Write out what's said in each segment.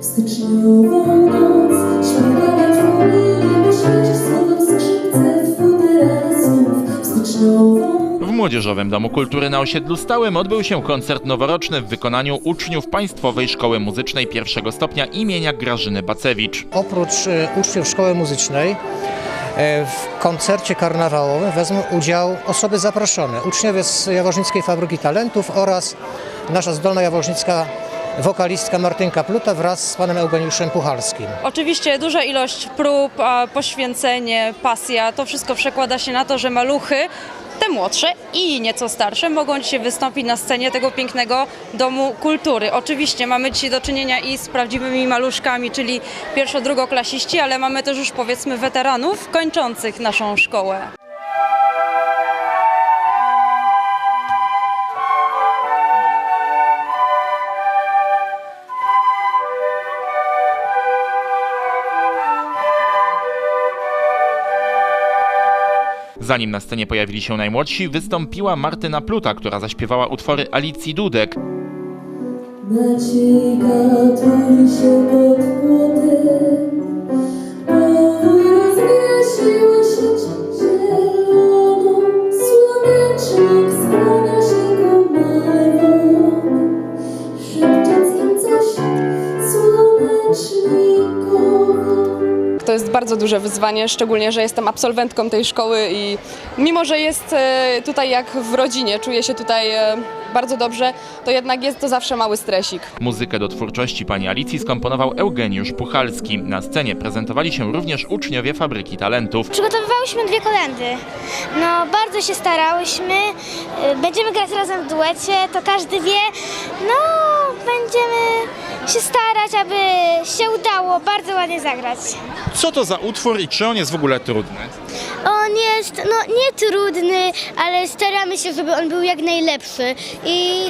Styczniową noc śpiewa dzwoni, by świecić słowem skrzypce snów. W styczniową W Młodzieżowym Domu Kultury na osiedlu stałym odbył się koncert noworoczny w wykonaniu uczniów Państwowej Szkoły Muzycznej pierwszego stopnia imienia Grażyny Bacewicz. Oprócz e, uczniów szkoły muzycznej e, w koncercie karnawałowym wezmą udział osoby zaproszone. Uczniowie z Jaworznickiej Fabryki Talentów oraz nasza zdolna jaworznicka wokalistka Martynka Pluta wraz z panem Eugeniuszem Puchalskim. Oczywiście duża ilość prób, poświęcenie, pasja, to wszystko przekłada się na to, że maluchy, te młodsze i nieco starsze, mogą dzisiaj wystąpić na scenie tego pięknego Domu Kultury. Oczywiście mamy dzisiaj do czynienia i z prawdziwymi maluszkami, czyli pierwszo-drugoklasiści, ale mamy też już powiedzmy weteranów kończących naszą szkołę. Zanim na scenie pojawili się najmłodsi, wystąpiła Martyna Pluta, która zaśpiewała utwory Alicji Dudek. Się pod płotem. To jest bardzo duże wyzwanie, szczególnie, że jestem absolwentką tej szkoły i mimo, że jest e, tutaj jak w rodzinie, czuję się tutaj e, bardzo dobrze, to jednak jest to zawsze mały stresik. Muzykę do twórczości pani Alicji skomponował Eugeniusz Puchalski. Na scenie prezentowali się również uczniowie Fabryki Talentów. Przygotowywałyśmy dwie kolendy. No, bardzo się starałyśmy. Y, Będziemy grać razem w duecie, to każdy wie. No, będziemy się starać, aby się udało bardzo ładnie zagrać. Co to za utwór i czy on jest w ogóle trudny? On jest, no, nie trudny, ale staramy się, żeby on był jak najlepszy. I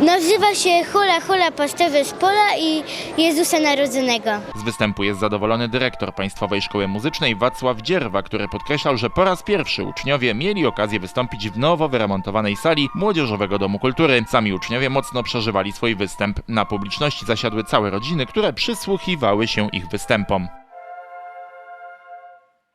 nazywa się Hula Hula Pastewy z Pola i Jezusa Narodzonego. Z występu jest zadowolony dyrektor Państwowej Szkoły Muzycznej Wacław Dzierwa, który podkreślał, że po raz pierwszy uczniowie mieli okazję wystąpić w nowo wyremontowanej sali Młodzieżowego Domu Kultury. Sami uczniowie mocno przeżywali swój występ. Na publiczności zasiadły całe rodziny, które przysłuchiwały się ich występom.